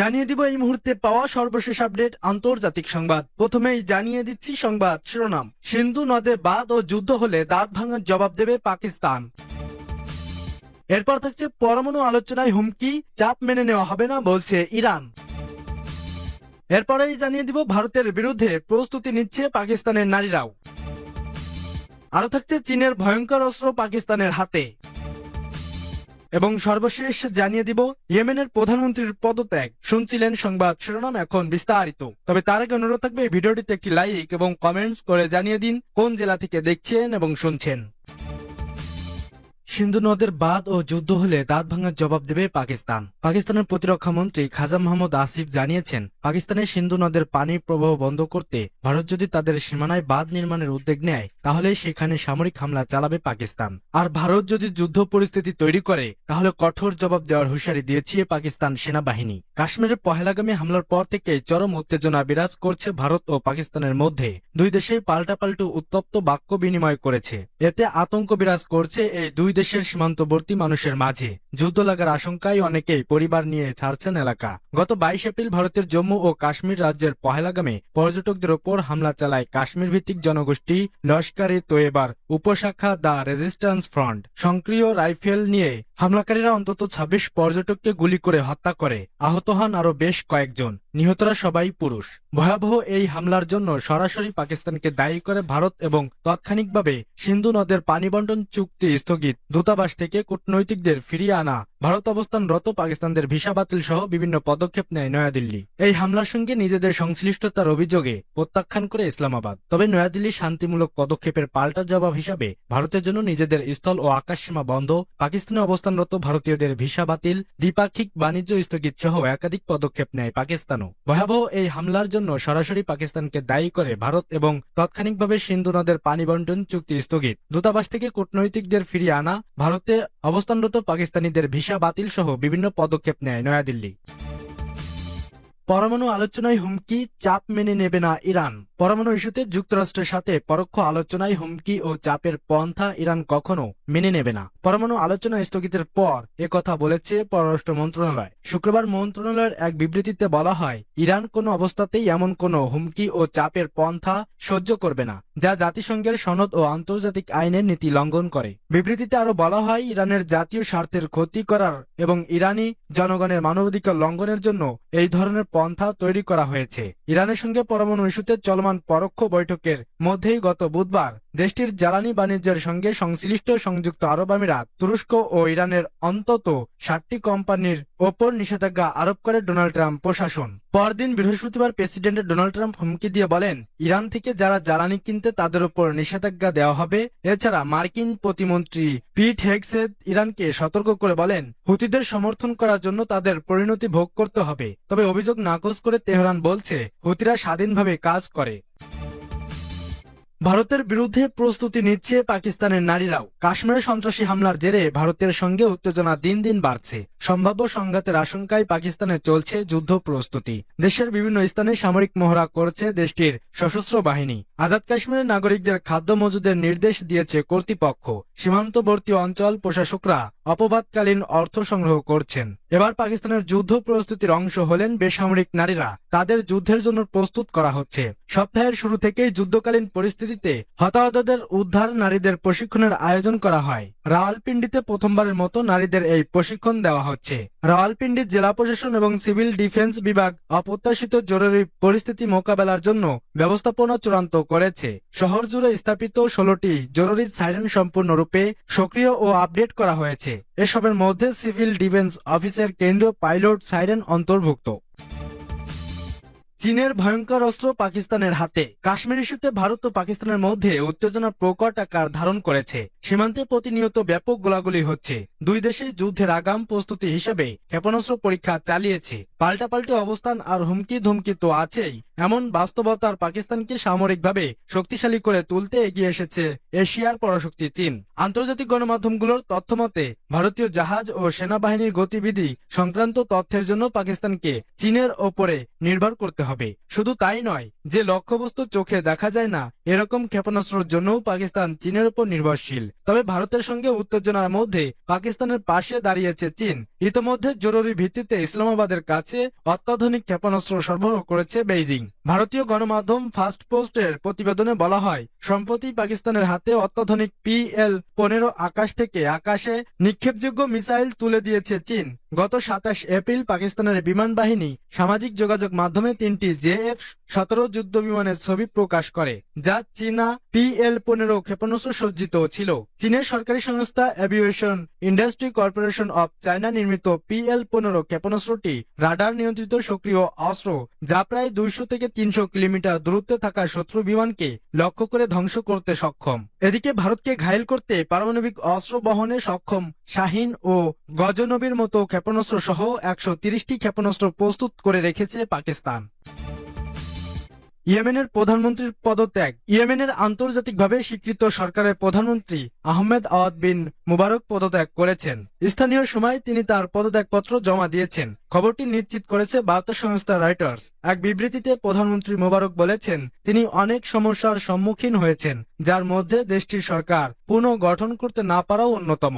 জানিয়ে দিব এই মুহূর্তে পাওয়া সর্বশেষ আপডেট আন্তর্জাতিক সংবাদ। প্রথমেই জানিয়ে দিচ্ছি সংবাদ শিরোনাম। সিন্ধু নদে বাদ ও যুদ্ধ হলে দাঁত ভাঙার জবাব দেবে পাকিস্তান। এরপর থাকছে পরমাণু আলোচনায় হুমকি, চাপ মেনে নেওয়া হবে না বলছে ইরান। এরপরেই জানিয়ে দিব ভারতের বিরুদ্ধে প্রস্তুতি নিচ্ছে পাকিস্তানের নারীরাও। আরও থাকছে চীনের ভয়ঙ্কর অস্ত্র পাকিস্তানের হাতে। এবং সর্বশেষ জানিয়ে দিব, ইয়েমেনের প্রধানমন্ত্রীর পদত্যাগ। শুনছিলেন সংবাদ শিরোনাম এখন বিস্তারিত। তবে তার আগে অনুরোধ থাকবে ভিডিওটিতে একটি লাইক এবং কমেন্টস করে জানিয়ে দিন, কোন জেলা থেকে দেখছেন এবং শুনছেন। সিন্ধু নদের বাদ ও যুদ্ধ হলে দাঁত ভাঙার জবাব দেবে পাকিস্তান। পাকিস্তানের প্রতিরক্ষা মন্ত্রী খাজা মোহাম্মদ আসিফ জানিয়েছেন পাকিস্তানের সিন্ধু নদের পানির প্রবাহ বন্ধ করতে ভারত যদি তাদের সীমানায় বাঁধ নির্মাণের উদ্যোগ নেয়, তাহলে সেখানে সামরিক হামলা চালাবে পাকিস্তান। আর ভারত যদি যুদ্ধ পরিস্থিতি তৈরি করে, তাহলে কঠোর জবাব দেওয়ার হুঁশিয়ারি দিয়েছে পাকিস্তান সেনাবাহিনী। কাশ্মীরের পহেলাগামী হামলার পর থেকে চরম উত্তেজনা বিরাজ করছে ভারত ও পাকিস্তানের মধ্যে। দুই দেশেই পাল্টাপাল্টু উত্তপ্ত বাক্য বিনিময় করেছে। এতে আতঙ্ক বিরাজ করছে এই দুই দেশের সীমান্তবর্তী মানুষের মাঝে যুদ্ধ লাগার আশঙ্কায় অনেকেই পরিবার নিয়ে ছাড়ছেন এলাকা। গত বাইশ এপ্রিল ভারতের জম্মু ও কাশ্মীর রাজ্যের পহেলাগামে পর্যটকদের ওপর হামলা চালায় কাশ্মীর ভিত্তিক জনগোষ্ঠী লস্করে তোয়েবার উপশাখা দ্য রেজিস্ট্যান্স ফ্রন্ট। সক্রিয় রাইফেল নিয়ে হামলাকারীরা অন্তত ২৬ পর্যটককে গুলি করে হত্যা করে। আহত হন আরও বেশ কয়েকজন। নিহতরা সবাই পুরুষ। ভয়াবহ এই হামলার জন্য সরাসরি পাকিস্তানকে দায়ী করে ভারত এবং তাৎক্ষণিকভাবে সিন্ধু নদের পানি বন্টন চুক্তি স্থগিত। দূতাবাস থেকে কূটনৈতিকদের ফিরিয়ে আনা ভারত অবস্থানরত পাকিস্তানদের ভিসা বাতিল সহ বিভিন্ন পদক্ষেপ নেয় নয়াদিল্লি। এই হামলার সঙ্গে নিজেদের সংশ্লিষ্টতার অভিযোগে প্রত্যাখ্যান করে ইসলামাবাদ। তবে নয়াদিল্লি শান্তিমূলক পদক্ষেপের পাল্টা জবাব হিসাবে ভারতের জন্য নিজেদের স্থল ও আকাশসীমা বন্ধ, পাকিস্তানে অবস্থানরত ভারতীয়দের ভিসা বাতিল, দ্বিপাক্ষিক বাণিজ্য স্থগিত সহ একাধিক পদক্ষেপ নেয় পাকিস্তানও। ভয়াবহ এই হামলার জন্য সরাসরি পাকিস্তানকে দায়ী করে ভারত এবং তাৎক্ষণিকভাবে সিন্ধু নদের পানি বন্টন চুক্তি স্থগিত। দূতাবাস থেকে কূটনৈতিকদের ফিরিয়ে আনা, ভারতে অবস্থানরত পাকিস্তানিদের ভিসা বাতিল সহ বিভিন্ন পদক্ষেপ নেয় নয়াদিল্লি। পরমাণু আলোচনায় হুমকি, চাপ মেনে নেবে না ইরান। পরমাণু ইস্যুতে যুক্তরাষ্ট্রের সাথে পরোক্ষ আলোচনায় হুমকি ও চাপের পন্থা ইরান কখনো মেনে নেবে না। পরমাণু আলোচনা স্থগিতের পর কথা বলেছে পররাষ্ট্র মন্ত্রণালয়। শুক্রবার মন্ত্রণালয়ের এক বিবৃতিতে বলা হয়, ইরান কোনো অবস্থাতেই এমন কোনো হুমকি ও চাপের পন্থা সহ্য করবে না, যা জাতিসংঘের সনদ ও আন্তর্জাতিক আইনের নীতি লঙ্ঘন করে। বিবৃতিতে আরও বলা হয়, ইরানের জাতীয় স্বার্থের ক্ষতি করার এবং ইরানি জনগণের মানবাধিকার লঙ্ঘনের জন্য এই ধরনের পন্থা তৈরি করা হয়েছে। ইরানের সঙ্গে পরমাণু ইস্যুতে চলমান পরোক্ষ বৈঠকের মধ্যেই গত বুধবার দেশটির জ্বালানি বাণিজ্যের সঙ্গে সংশ্লিষ্ট সংযুক্ত আরব আমিরাত, তুরস্ক ও ইরানের অন্তত ষাটটি কোম্পানির ওপর নিষেধাজ্ঞা আরোপ করে ডোনাল্ড ট্রাম্প প্রশাসন। পরদিন বৃহস্পতিবার প্রেসিডেন্ট ডোনাল্ড ট্রাম্প হুমকি দিয়ে বলেন, ইরান থেকে যারা জ্বালানি কিনতে তাদের উপর নিষেধাজ্ঞা দেওয়া হবে। এছাড়া মার্কিন প্রতিমন্ত্রী পিট হেগসেদ ইরানকে সতর্ক করে বলেন, হুতিদের সমর্থন করার জন্য তাদের পরিণতি ভোগ করতে হবে। তবে অভিযোগ নাকচ করে তেহরান বলছে, হুতিরা স্বাধীনভাবে কাজ করে। ভারতের বিরুদ্ধে প্রস্তুতি নিচ্ছে পাকিস্তানের নারীরাও। কাশ্মীরে সন্ত্রাসী হামলার জেরে ভারতের সঙ্গে উত্তেজনা দিন দিন বাড়ছে। সম্ভাব্য সংঘাতের আশঙ্কায় পাকিস্তানে চলছে যুদ্ধ প্রস্তুতি। দেশের বিভিন্ন স্থানে সামরিক মহড়া করছে দেশটির সশস্ত্র বাহিনী। আজাদ কাশ্মীরের নাগরিকদের খাদ্য মজুদের নির্দেশ দিয়েছে কর্তৃপক্ষ। সীমান্তবর্তী অঞ্চল প্রশাসকরা অপবাদকালীন অর্থ সংগ্রহ করছেন। এবার পাকিস্তানের যুদ্ধ প্রস্তুতির অংশ হলেন বেসামরিক নারীরা। তাদের যুদ্ধের জন্য প্রস্তুত করা হচ্ছে। সপ্তাহের শুরু থেকেই যুদ্ধকালীন পরিস্থিতিতে হতাহতদের উদ্ধার নারীদের প্রশিক্ষণের আয়োজন করা হয়। রাওয়ালপিন্ডিতে প্রথমবারের মতো নারীদের এই প্রশিক্ষণ দেওয়া হচ্ছে। রাওয়ালপিন্ডি জেলা প্রশাসন এবং সিভিল ডিফেন্স বিভাগ অপ্রত্যাশিত জরুরি পরিস্থিতি মোকাবেলার জন্য ব্যবস্থাপনা চূড়ান্ত করেছে। শহর জুড়ে স্থাপিত ষোলোটি জরুরি সাইরেন সম্পূর্ণরূপে সক্রিয় ও আপডেট করা হয়েছে। এসবের মধ্যে সিভিল ডিফেন্স অফিসের কেন্দ্রীয় পাইলট সাইরেন অন্তর্ভুক্ত। চীনের ভয়ঙ্কর অস্ত্র পাকিস্তানের হাতে। কাশ্মীর ইস্যুতে ভারত ও পাকিস্তানের মধ্যে উত্তেজনা প্রকট আকার ধারণ করেছে। সীমান্তে প্রতিনিয়ত ব্যাপক গোলাগুলি হচ্ছে। দুই দেশে যুদ্ধের আগাম প্রস্তুতি হিসেবে ক্ষেপণাস্ত্র পরীক্ষা চালিয়েছে। পাল্টাপাল্টি অবস্থান আর হুমকি ধুমকি তো আছেই। এমন বাস্তবতার পাকিস্তানকে সামরিকভাবে শক্তিশালী করে তুলতে এগিয়ে এসেছে এশিয়ার পরাশক্তি চীন। আন্তর্জাতিক গণমাধ্যমগুলোর তথ্যমতে, ভারতীয় জাহাজ ও সেনাবাহিনীর গতিবিধি সংক্রান্ত তথ্যের জন্য পাকিস্তানকে চীনের ওপরে নির্ভর করতে হবে। শুধু তাই নয়, যে লক্ষ্যবস্তু চোখে দেখা যায় না, এরকম ক্ষেপণাস্ত্রের জন্যও পাকিস্তান চীনের উপর নির্ভরশীল। তবে ভারতের সঙ্গে উত্তেজনার মধ্যে পাকিস্তানের পাশে দাঁড়িয়েছে চীন। ইতোমধ্যে জরুরি ভিত্তিতে ইসলামাবাদের কাছে অত্যাধুনিক ক্ষেপণাস্ত্র সরবরাহ করেছে বেইজিং। ভারতীয় গণমাধ্যম ফাস্ট পোস্টের প্রতিবেদনে বলা হয়, সম্প্রতি পাকিস্তানের হাতে অত্যাধুনিক পিএল পনেরো আকাশ থেকে আকাশে নিক্ষেপযোগ্য মিসাইল তুলে দিয়েছে চীন। গত সাতাশ এপ্রিল পাকিস্তানের বিমান বাহিনী সামাজিক যোগাযোগ মাধ্যমে তিনটি জেএফ সতেরো যুদ্ধ বিমানের ছবি প্রকাশ করে, যা চীনা পিএল পনেরো ক্ষেপণাস্ত্র সজ্জিত ছিল। চীনের সরকারি সংস্থা aviation industry corporation of China নির্মিত পিএল পনেরো ক্ষেপণাস্ত্রটি রাডার নিয়ন্ত্রিত সক্রিয় অস্ত্র, যা প্রায় দুইশো থেকে তিনশো কিলোমিটার দূরত্বে থাকা শত্রু বিমানকে লক্ষ্য করে ধ্বংস করতে সক্ষম। এদিকে ভারতকে ঘায়েল করতে পারমাণবিক অস্ত্র বহনে সক্ষম শাহিন ও গজনবীর মতো ক্ষেপণাস্ত্র সহ একশো তিরিশটি ক্ষেপণাস্ত্র প্রস্তুত করে রেখেছে পাকিস্তান। ইয়েমেনের প্রধানমন্ত্রীর পদত্যাগ। ইয়েমেনের আন্তর্জাতিকভাবে স্বীকৃত সরকারের প্রধানমন্ত্রী আহমেদ আওয়াদ বিন মুবারক পদত্যাগ করেছেন। স্থানীয় সময় তিনি তার পদত্যাগপত্র জমা দিয়েছেন। খবরটি নিশ্চিত করেছে বার্তা সংস্থা রাইটার্স এক বিবৃতিতে প্রধানমন্ত্রী মোবারক বলেছেন, তিনি অনেক সমস্যার সম্মুখীন হয়েছেন, যার মধ্যে দেশটির সরকার পুনঃগঠন করতে না পারাও অন্যতম।